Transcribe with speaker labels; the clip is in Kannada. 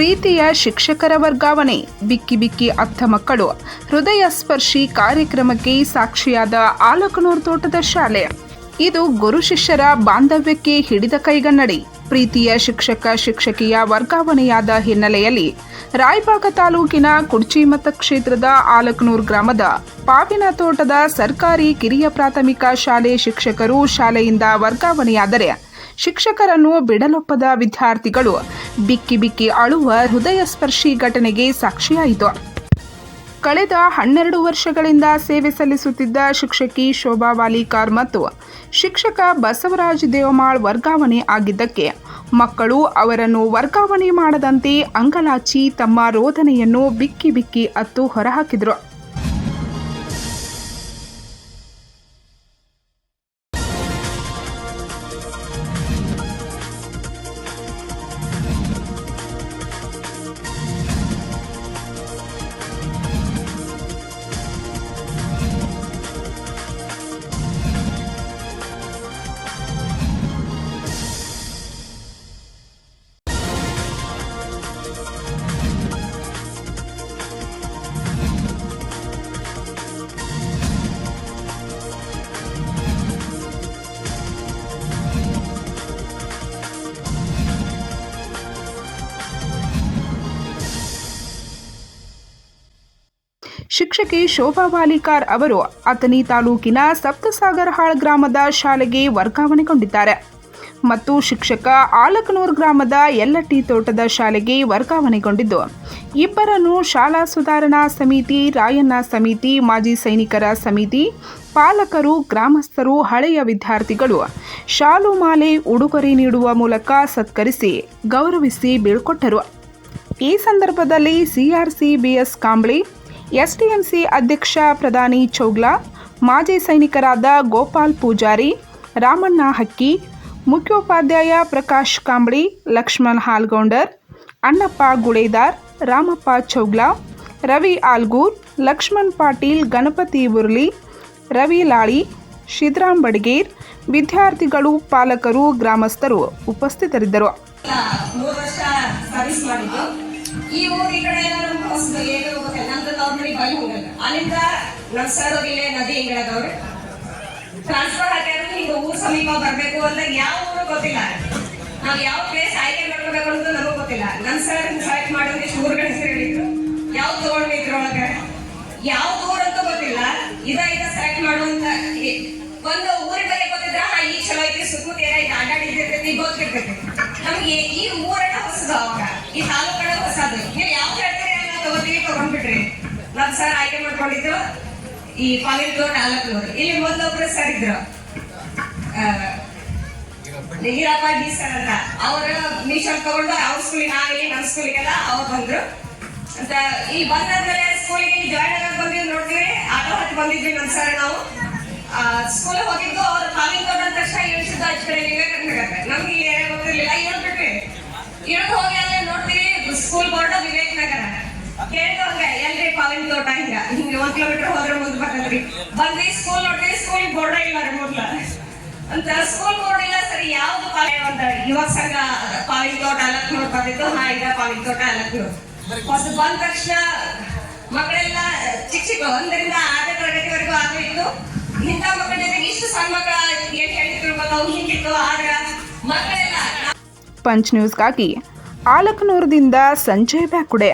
Speaker 1: ಪ್ರೀತಿಯ ಶಿಕ್ಷಕರ ವರ್ಗಾವಣೆ, ಬಿಕ್ಕಿ ಬಿಕ್ಕಿ ಅತ್ತ ಮಕ್ಕಳು ಹೃದಯ ಸ್ಪರ್ಶಿ ಕಾರ್ಯಕ್ರಮಕ್ಕೆ ಸಾಕ್ಷಿಯಾದ ಆಲಕನೂರು ತೋಟದ ಶಾಲೆ. ಇದು ಗುರು ಶಿಷ್ಯರ ಬಾಂಧವ್ಯಕ್ಕೆ ಹಿಡಿದ ಕೈಗನ್ನಡಿ. ಪ್ರೀತಿಯ ಶಿಕ್ಷಕ ಶಿಕ್ಷಕಿಯ ವರ್ಗಾವಣೆಯಾದ ಹಿನ್ನೆಲೆಯಲ್ಲಿ ರಾಯಬಾಗ ತಾಲೂಕಿನ ಕುಡ್ಚಿಮತ ಕ್ಷೇತ್ರದ ಆಲಕನೂರು ಗ್ರಾಮದ ಪಾವಿನ ತೋಟದ ಸರ್ಕಾರಿ ಕಿರಿಯ ಪ್ರಾಥಮಿಕ ಶಾಲೆ ಶಿಕ್ಷಕರು ಶಾಲೆಯಿಂದ ವರ್ಗಾವಣೆಯಾದರೆ ಶಿಕ್ಷಕರನ್ನು ಬಿಡಲೊಪ್ಪದ ವಿದ್ಯಾರ್ಥಿಗಳು. ಬಿಕ್ಕಿ ಬಿಕ್ಕಿ ಅಳುವ ಹೃದಯ ಸ್ಪರ್ಶಿ ಘಟನೆಗೆ ಸಾಕ್ಷಿಯಾಯಿತು. ಕಳೆದ ಹನ್ನೆರಡು ವರ್ಷಗಳಿಂದ ಸೇವೆ ಸಲ್ಲಿಸುತ್ತಿದ್ದ ಶಿಕ್ಷಕಿ ಶೋಭಾ ವಾಲಿಕಾರ್ ಮತ್ತು ಶಿಕ್ಷಕ ಬಸವರಾಜ್ ದೇವಮಾಳ್ ವರ್ಗಾವಣೆ ಆಗಿದ್ದಕ್ಕೆ, ಮಕ್ಕಳು ಅವರನ್ನು ವರ್ಗಾವಣೆ ಮಾಡದಂತೆ ಅಂಗಲಾಚಿ ತಮ್ಮ ರೋದನೆಯನ್ನು ಬಿಕ್ಕಿ ಬಿಕ್ಕಿ ಅತ್ತು ಹೊರಹಾಕಿದರು. ಶಿಕ್ಷಕಿ ಶೋಭಾ ವಾಲಿಕಾರ್ ಅವರು ಅಥಣಿ ತಾಲೂಕಿನ ಸಪ್ತಸಾಗರಹಾಳ್ ಗ್ರಾಮದ ಶಾಲೆಗೆ ವರ್ಗಾವಣೆಗೊಂಡಿದ್ದಾರೆ. ಮತ್ತು ಶಿಕ್ಷಕ ಆಲಕನೂರು ಗ್ರಾಮದ ಯಲ್ಲಟ್ಟಿ ತೋಟದ ಶಾಲೆಗೆ ವರ್ಗಾವಣೆಗೊಂಡಿದ್ದು. ಇಬ್ಬರನ್ನು ಶಾಲಾ ಸುಧಾರಣಾ ಸಮಿತಿ, ರಾಯಣ್ಣ ಸಮಿತಿ, ಮಾಜಿ ಸೈನಿಕರ ಸಮಿತಿ, ಪಾಲಕರು, ಗ್ರಾಮಸ್ಥರು, ಹಳೆಯ ವಿದ್ಯಾರ್ಥಿಗಳು ಶಾಲು ಮಾಲೆ, ಉಡುಗೊರೆ ನೀಡುವ ಮೂಲಕ ಸತ್ಕರಿಸಿ ಗೌರವಿಸಿ ಬೀಳ್ಕೊಟ್ಟರು. ಈ ಸಂದರ್ಭದಲ್ಲಿ ಸಿಆರ್ಸಿ ಬಿಎಸ್ ಕಾಂಬ್ಳಿ ಎಸ್ಟಿಎಂಸಿ ಅಧ್ಯಕ್ಷ ಪ್ರಧಾನಿ ಚೌಗ್ಲಾ, ಮಾಜಿ ಸೈನಿಕರಾದ ಗೋಪಾಲ್ ಪೂಜಾರಿ, ರಾಮಣ್ಣ ಹಕ್ಕಿ, ಮುಖ್ಯೋಪಾಧ್ಯಾಯ ಪ್ರಕಾಶ್ ಕಾಂಬಳಿ, ಲಕ್ಷ್ಮಣ್ ಹಾಲ್ಗೌಂಡರ್, ಅಣ್ಣಪ್ಪ ಗುಳೇದಾರ್, ರಾಮಪ್ಪ ಚೌಗ್ಲಾ, ರವಿ ಆಲ್ಗೂರ್, ಲಕ್ಷ್ಮಣ್ ಪಾಟೀಲ್, ಗಣಪತಿ ಬುರ್ಲಿ ರವಿ ಲಾಳಿ ಶಿದ್ರಾಮ್ ಬಡ್ಗೇರ್, ವಿದ್ಯಾರ್ಥಿಗಳು, ಪಾಲಕರು, ಗ್ರಾಮಸ್ಥರು ಉಪಸ್ಥಿತರಿದ್ದರು.
Speaker 2: ಎಲ್ಲ ಏನು ಗೊತ್ತಿಲ್ಲ ನಮ್ದು ನಾರ್ಮಲಿ ಬೈ ಹೋಗಲ್ಲ ಅಲ್ಲಿಂದ ನಮ್ಮ ಸರ್ ಇಲ್ಲೇ ನದಿ ಹಿಂಗಳದವ್ರು ಟ್ರಾನ್ಸ್ಫರ್ ಹಾಕ್ಯಾರ ಹಿಂಗ ಊರ್ ಸಮೀಪ ಬರ್ಬೇಕು ಅಂತ ಯಾವ ಊರು ಗೊತ್ತಿಲ್ಲ. ನಾವ್ ಯಾವ ಪ್ಲೇಸ್ ಆಯ್ಕೆ ಮಾಡ್ಕೋಬೇಕು ಅಂತ ನಮಗೂ ಗೊತ್ತಿಲ್ಲ. ನಮ್ ಸರ್ ಸೆಲೆಕ್ಟ್ ಮಾಡೋದು ಎಷ್ಟು ಊರುಗಳ ಹೆಸರು ಹೇಳಿದ್ರು. ಯಾವ್ದು ತಗೊಂಡ್ವಿ ಒಳಗೆ ಯಾವ ಊರು ಅಂತ ಗೊತ್ತಿಲ್ಲ. ಇದ ಇದ ಸೆಲೆಕ್ಟ್ ಮಾಡುವಂತ ಒಂದು ಊರಿನ ಬಗ್ಗೆ ಗೊತ್ತಿದ್ರ, ಹಾ ಈ ಚಲೋ ಐತಿ, ಸುತ್ತಮುತ್ತ ಏನೈತಿ ಆಟಾಡಿರ್ತೈತಿ ಗೊತ್ತಿರ್ತೈತಿ. ನಮ್ಗೆ ಈ ಊರನ್ನ ಹೊಸದು ಅವಾಗ. ಈ ತಾಲೂಕನ್ನ ಹೊಸದು. ನೀವು ಯಾವ ತಗೋತೀವಿ ತಗೊಂಡ್ಬಿಟ್ರಿ ನಮ್ ಸರ್ ಆಯ್ಕೆ ಮಾಡ್ಕೊಂಡಿದ್ದು ಈ ಕಾಲೇಜ್ ಫ್ಲೋರ್ ನಾಲ್ಕು ಫ್ಲೋರ್ ಇಲ್ಲಿ ಮೊದಲೊಬ್ರು ಸರ್ ಇದ್ರು. ಈರಪ್ಪ ಡಿ ಸರ್ ಅಂತ. ಅವರ ಮೀಶಲ್ ತಗೊಂಡು ಅವ್ರ ಸ್ಕೂಲಿಗೆ ಇಲ್ಲಿ ನಮ್ಮ ಸ್ಕೂಲಿಗೆಲ್ಲ ಅವ್ರು ಬಂದ್ರು. ಅಂತ ಈ ಬಂದಾದ್ಮೇಲೆ ಸ್ಕೂಲಿಗೆ ಜಾಯ್ನ್ ಆಗಕ್ ಬಂದಿವಿ ನೋಡ್ತೀವಿ ಆಟೋ ಹತ್ತಿ ಬಂದಿದ್ವಿ ನಮ್ ಸರ್ ನಾವು. ಸ್ಕೂಲ್ ಹೋಗಿದ್ದು ಅವ್ರ ಕಾಲೇಜ್ ತಕ್ಷಣ ಇಳಿಸಿದ್ದು ಆಚೆ ಕಡೆ ನಮ್ಗೆ ಏರಿಯಾ ಗೊತ್ತಿರ್ಲಿಲ್ಲ ಇವ್ರು ಬಿಟ್ವಿ ಇವ್ರು ಹೋಗಿ ಅಲ್ಲೇ ನೋಡ್ತೀವಿ ಸ್ಕೂಲ್ ಬೋರ್ಡ್ ವಿವೇಕನಗರ ಕೇಳಿದ್ರು ಹಂಗ ಎಲ್ರಿ ಕಾಲಿಂಗ್ ತೋಟ ಹಿಂಗ. ಹಿಂಗ ಒಂದ್ ಕಿಲೋಮೀಟರ್ ಹೋದ್ರೆ ಮುಂದೆ ಬರ್ತದ್ರಿ. ಬಂದ್ವಿ ಸ್ಕೂಲ್ ನೋಡ್ರಿ ಸ್ಕೂಲ್ ಬೋರ್ಡ ಇಲ್ಲ ರೀ ಮೊದ್ಲ. ಅಂತ ಸ್ಕೂಲ್ ಬೋರ್ಡ್ ಇಲ್ಲ ಸರಿ, ಯಾವ್ದು ಕಾಲೇಜ್ ಅಂತ ಯುವಕ ಸಂಘ ಕಾಲಿಂಗ್ ತೋಟ ಅಲಕ್ನೂರ್ ಬಂದಿತ್ತು ಹಾ ಈಗ ಕಾಲಿಂಗ್ ತೋಟ ಅಲಕ್ನೂರ್ ಹೊಸ ಬಂದ ತಕ್ಷಣ ಮಕ್ಕಳೆಲ್ಲ ಚಿಕ್ಕ ಚಿಕ್ಕ ಒಂದರಿಂದ ಆರನೇ ತರಗತಿವರೆಗೂ ಆಗಿತ್ತು ಇಂಥ ಮಕ್ಕಳ ಜೊತೆಗೆ ಇಷ್ಟು ಸಣ್ಣ ಮಕ್ಕಳ ಏನ್ ಹೇಳ್ತಿದ್ರು ಗೊತ್ತಾವು ಹಿಂಗಿತ್ತು. ಆದ್ರ ಮಕ್ಕಳೆಲ್ಲ
Speaker 1: ಪಂಚ್ ನ್ಯೂಸ್ಗಾಗಿ ಆಲಕನೂರದಿಂದ ಸಂಜಯ್ ಬ್ಯಾಕುಡೆ.